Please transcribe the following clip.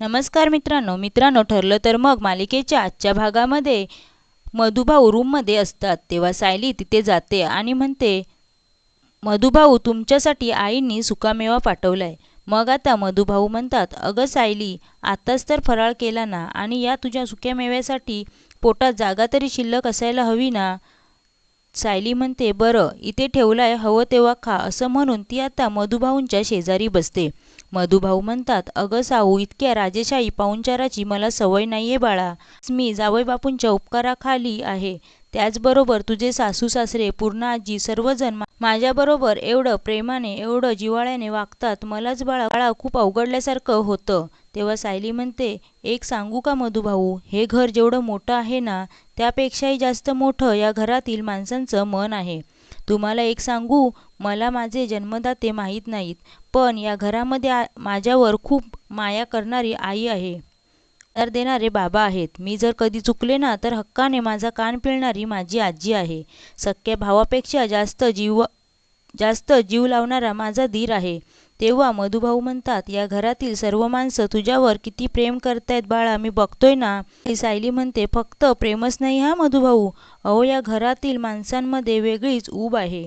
नमस्कार मित्रांनो मित्रांनो ठरलं तर मग मालिकेच्या आजच्या भागामध्ये मधुभाऊ रूममध्ये असतात. तेव्हा सायली तिथे जाते आणि म्हणते मधुभाऊ तुमच्यासाठी आईंनी सुकामेवा पाठवलाय. मग आता मधुभाऊ म्हणतात अगं सायली आताच तर फराळ केला ना आणि या तुझ्या सुक्यामेव्यासाठी पोटात जागा तरी शिल्लक असायला हवी ना? सायली म्हणते बरं इथे ठेवलाय हवं तेव्हा खा असं म्हणून ती आता मधुभाऊंच्या शेजारी बसते. मधुभाऊ म्हणतात अगं साऊ इतक्या राजेशाही पाहुणचाराची मला सवय नाहीये बाळा. मी जावई बापूंच्या उपकाराखाली आहे. त्याचबरोबर तुझे सासू सासरे पूर्ण आजी सर्वजण माझ्याबरोबर एवढं प्रेमाने एवढं जिव्हाळ्याने वागतात मलाच बाळा बाळा खूप अवघडल्यासारखं होतं. तेव्हा सायली म्हणते एक सांगू का मधुभाऊ हे घर जेवढं मोठं आहे ना त्यापेक्षाही जास्त मोठं या घरातील माणसांचं मन आहे. तुम्हाला एक सांगू मला माझे जन्मदाते माहीत नाहीत पण या घरामध्ये माझ्यावर खूप माया करणारी आई आहे. आधार देणारे बाबा आहेत. मी जर कधी चुकले ना तर हक्काने माझा कान पिळणारी माझी आजी आहे. सख्या भावापेक्षा जास्त जीव जास्त जीव लावणारा माझा धीर आहे. तेव्हा मधुभाऊ म्हणतात या घरातील सर्व माणसं तुझ्यावर किती प्रेम करतायत बाळा मी बघतोय ना. ती सायली म्हणते फक्त प्रेमच नाही हा मधुभाऊ. अहो या घरातील माणसांमध्ये वेगळीच ऊब आहे.